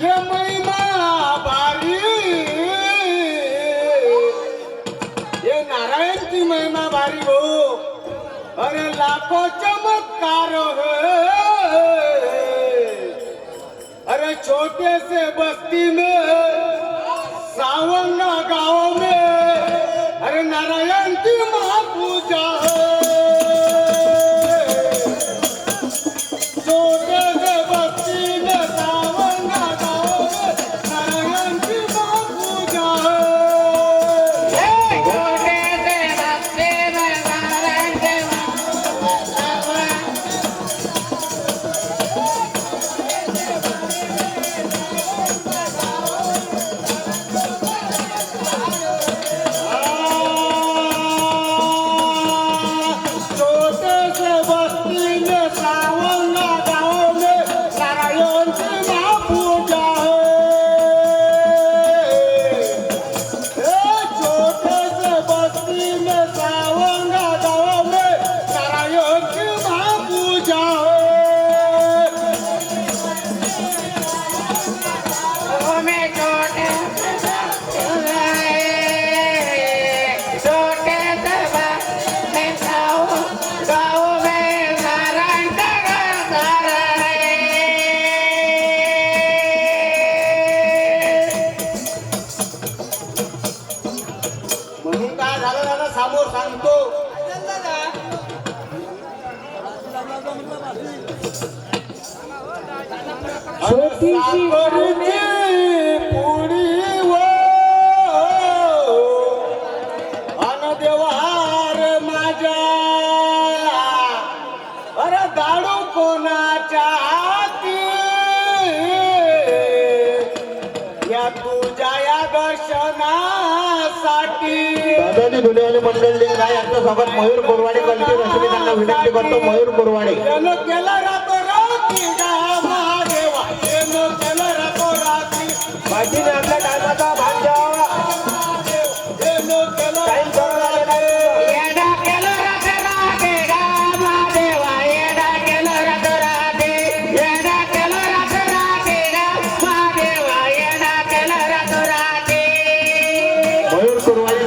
ये महिमा बारी। ये नारायणची महिमा बारी हो। अरे लाखो चमत्कार है। अरे छोटे से बस्ती में सावंगा गांव में अरे नारायण की महापूजा है। छोटे से बस्ती में काय झालं दादा समोर सांगतो छोटीशी दादाजी धुलेवाले मंडळ लिंग आहे यांचं स्वागत मयूर बोरवाडे कलटी रश्मी त्यांना विनंती करतो. मयूर बोरवाडे आपल्या टायमाचा भाग. मयूर बोरवाडे